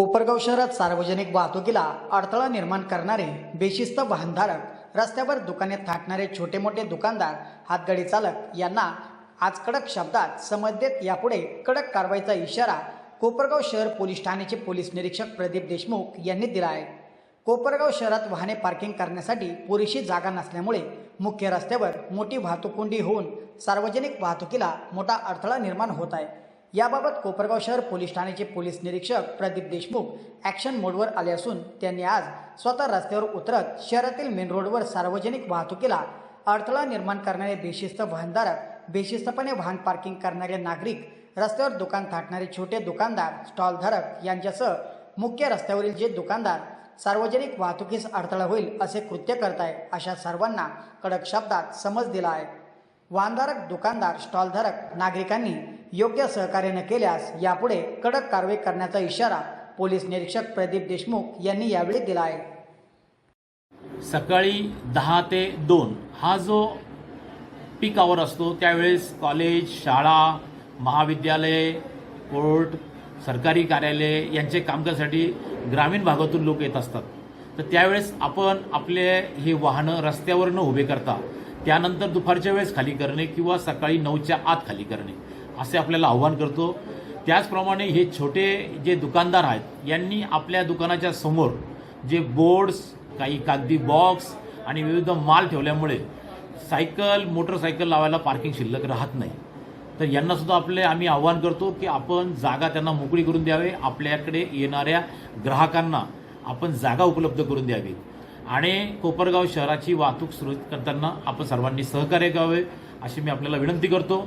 कोपरगाव शहरात सार्वजनिक वाहतुकीला अडथळा निर्माण करणारे बेशिस्त वाहनधारक रस्त्यावर दुकाने थाटणारे छोटे मोठे दुकानदार हातगाडी चालक यांना आज कडक शब्दात समज देत यापुढे कडक कारवाईचा इशारा कोपरगाव शहर पोलीस ठाण्याचे पोलीस निरीक्षक प्रदीप देशमुख यांनी दिला आहे. कोपरगाव शहरात वाहने पार्किंग करण्यासाठी पुरेशी जागा नसल्यामुळे मुख्य रस्त्यावर मोठी वाहतूक कोंडी होऊन सार्वजनिक वाहतुकीला मोठा अडथळा निर्माण होत आहे. याबाबत कोपरगाव शहर पोलीस ठाण्याचे पोलीस निरीक्षक प्रदीप देशमुख ॲक्शन मोडवर आले असून त्यांनी आज स्वतः रस्त्यावर उतरत शहरातील मेन रोडवर सार्वजनिक वाहतुकीला अडथळा निर्माण करणारे बेशिस्त वाहनधारक बेशिस्तपणे वाहन पार्किंग करणारे नागरिक रस्त्यावर दुकान थाटणारे छोटे दुकानदार स्टॉलधारक यांच्यासह मुख्य रस्त्यावरील जे दुकानदार सार्वजनिक वाहतुकीस अडथळा होईल असे कृत्य करताय अशा सर्वांना कडक शब्दात समज दिला आहे. वाहनधारक दुकानदार स्टॉलधारक नागरिकांनी योग्य सहकार्य न केल्यास यापुढे कडक कारवाई करण्याचा इशारा पोलीस निरीक्षक प्रदीप देशमुख यांनी यावेळी दिला आहे. सकाळी दहा ते दोन हा जो पीक आवर असतो त्यावेळेस कॉलेज शाळा महाविद्यालय कोर्ट सरकारी कार्यालय यांचे कामकाजासाठी ग्रामीण भागातून लोक येत असतात. तर त्यावेळेस आपण आपले हे वाहनं रस्त्यावर न उभे करता त्यानंतर दुपारच्या वेळेस खाली करणे किंवा सकाळी नऊच्या आत खाली करणे. असे आपल्याला आव्हान करतो. त्याचप्रमाणे हे छोटे जे दुकानदार आहेत यांनी आपल्या दुकानाच्या समोर जे बोर्ड्स काही कागदी बॉक्स आणि विविध माल ठेवल्यामुळे सायकल मोटरसायकल लावायला पार्किंग शिल्लक राहत नाही. तर यांनासुद्धा आपले आम्ही आव्हान करतो की आपण जागा त्यांना मोकळी करून द्यावे. आपल्याकडे येणाऱ्या ग्राहकांना आपण जागा उपलब्ध करून द्यावी. आणि कोपरगाव शहराची वाहतूक सुरू करताना आपण सर्वांनी सहकार्य करावे अशी मी आपल्याला विनंती करतो.